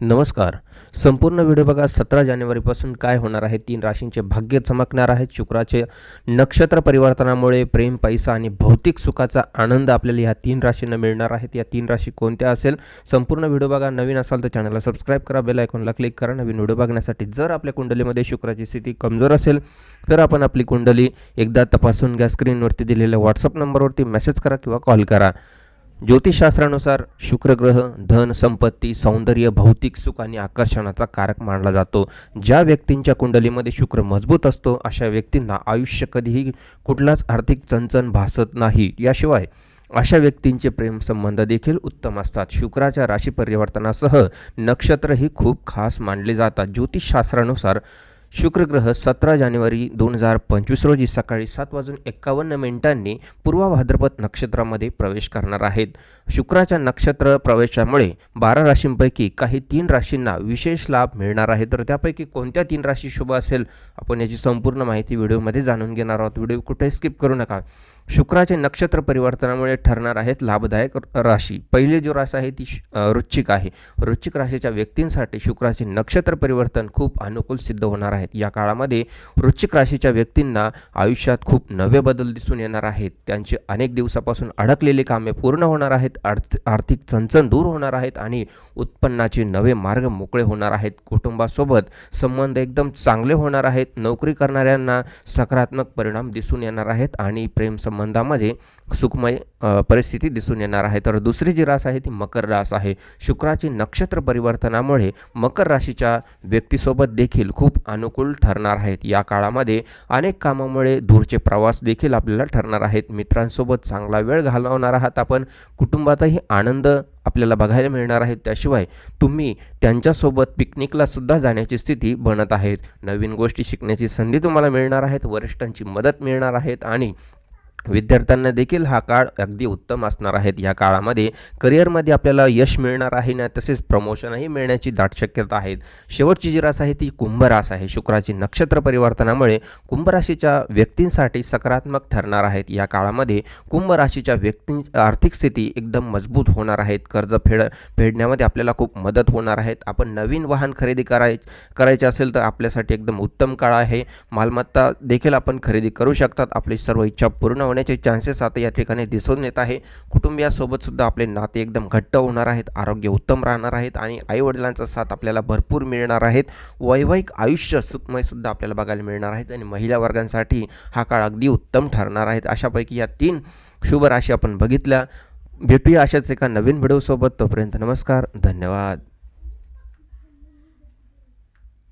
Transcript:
नमस्कार. संपूर्ण व्हिडिओ बघा सतरा जानेवारीपासून काय होणार आहे? तीन राशींचे भाग्य चमकणार आहेत. शुक्राचे नक्षत्र परिवर्तनामुळे प्रेम पैसा आणि भौतिक सुखाचा आनंद आपल्याला ह्या तीन राशींना मिळणार आहेत. या तीन राशी कोणत्या असेल? संपूर्ण व्हिडिओ बघा. नवीन असाल तर चॅनलला सबस्क्राईब करा. बेल आयकॉनला क्लिक करा. नवीन व्हिडिओ बघण्यासाठी जर आपल्या कुंडलीमध्ये शुक्राची स्थिती कमजोर असेल तर आपण आपली कुंडली एकदा तपासून घ्या. स्क्रीनवरती दिलेल्या व्हॉट्सअप नंबरवरती मेसेज करा किंवा कॉल करा. ज्योतिषशास्त्रानुसार शुक्रग्रह धन संपत्ती सौंदर्य भौतिक सुख आणि आकर्षणाचा कारक मानला जातो. ज्या व्यक्तींच्या कुंडलीमध्ये शुक्र मजबूत असतो अशा व्यक्तींना आयुष्य कधीही कुठलाच आर्थिक चणचण भासत नाही. याशिवाय अशा व्यक्तींचे प्रेमसंबंध देखील उत्तम असतात. शुक्राच्या राशी परिवर्तनासह नक्षत्रही खूप खास मानले जातात. ज्योतिषशास्त्रानुसार शुक्रग्रह सतरा जानेवारी दोन हजार पंचवीस रोजी सकाळी सात वाजून एक्कावन्न मिनिटांनी पूर्वा भाद्रपद नक्षत्रामध्ये प्रवेश करणार आहेत. शुक्राच्या नक्षत्र प्रवेशामुळे बारा राशींपैकी काही तीन राशींना विशेष लाभ मिळणार आहे. तर त्यापैकी कोणत्या तीन राशी शुभ असेल? आपण याची संपूर्ण माहिती व्हिडिओमध्ये जाणून घेणार आहोत. व्हिडिओ कुठे स्किप करू नका. शुक्राचे नक्षत्र परिवर्तनामुळे ठरणार आहेत लाभदायक राशी. पहिली जो राशी आहे ती श- वृश्चिक आहे. वृश्चिक राशीच्या व्यक्तींसाठी शुक्राचे नक्षत्र परिवर्तन खूप अनुकूल सिद्ध होणार आहे. आहेत. या काळामध्ये वृश्चिक राशीच्या व्यक्तींना आयुष्यात खूप नवे बदल दिसून येणार आहेत. त्यांचे अनेक दिवसापासून अडकलेली कामे पूर्ण होणार आहेत. अर्थ आर्थिक चणचण दूर होणार आहेत आणि उत्पन्नाचे नवे मार्ग मोकळे होणार आहेत. कुटुंबासोबत संबंध एकदम चांगले होणार आहेत. नोकरी करणाऱ्यांना सकारात्मक परिणाम दिसून येणार आहेत आणि प्रेमसंबंधामध्ये सुखमय परिस्थिती दिसून येणार आहे. तर दुसरी जी रास आहे ती मकर रास आहे. शुक्राची नक्षत्र परिवर्तनामुळे मकर राशीच्या व्यक्तीसोबत देखील खूप अनुकूल ठरणार आहेत. या काळामध्ये अनेक कामामुळे दूरचे प्रवास देखील आपल्याला ठरणार आहेत. मित्रांसोबत चांगला वेळ घालवणार आहात आपण. कुटुंबातही आनंद आपल्याला बघायला मिळणार आहे. त्याशिवाय तुम्ही त्यांच्यासोबत पिकनिकला सुद्धा जाण्याची स्थिती बनत आहेत. नवीन गोष्टी शिकण्याची संधी तुम्हाला मिळणार आहेत. वरिष्ठांची मदत मिळणार आहेत. आणि विद्यार्थ्यांना देखील हा काळ अगदी उत्तम असणार आहेत. या काळामध्ये करिअरमध्ये आपल्याला यश मिळणार आहे ना तसेच प्रमोशनही मिळण्याची दाट शक्यता आहेत. शेवटची जी रास आहे ती कुंभ रास आहे. शुक्राची नक्षत्र परिवर्तनामुळे कुंभ राशीच्या व्यक्तींसाठी सकारात्मक ठरणार आहेत. या काळामध्ये कुंभ राशीच्या व्यक्ती आर्थिक स्थिती एकदम मजबूत होणार आहेत. कर्ज फेड फेडण्यामध्ये आपल्याला खूप मदत होणार आहेत. आपण नवीन वाहन खरेदी कराय करायचे असेल तर आपल्यासाठी एकदम उत्तम काळ आहे. मालमत्ता देखील आपण खरेदी करू शकतात. आपली सर्व इच्छा पूर्ण होण्याचे चान्सेस आता या ठिकाणी दिसून येत आहे. कुटुंबियासोबतसुद्धा आपले नाते एकदम घट्ट होणार आहेत. आरोग्य उत्तम राहणार आहेत आणि आईवडिलांचा साथ आपल्याला भरपूर मिळणार आहेत. वैवाहिक आयुष्य सुखमयसुद्धा आपल्याला बघायला मिळणार आहेत आणि महिला वर्गांसाठी हा काळ अगदी उत्तम ठरणार आहेत. अशापैकी या तीन शुभ राशी आपण बघितल्या. भेटूया अशाच एका नवीन व्हिडिओसोबत तोपर्यंत नमस्कार. धन्यवाद.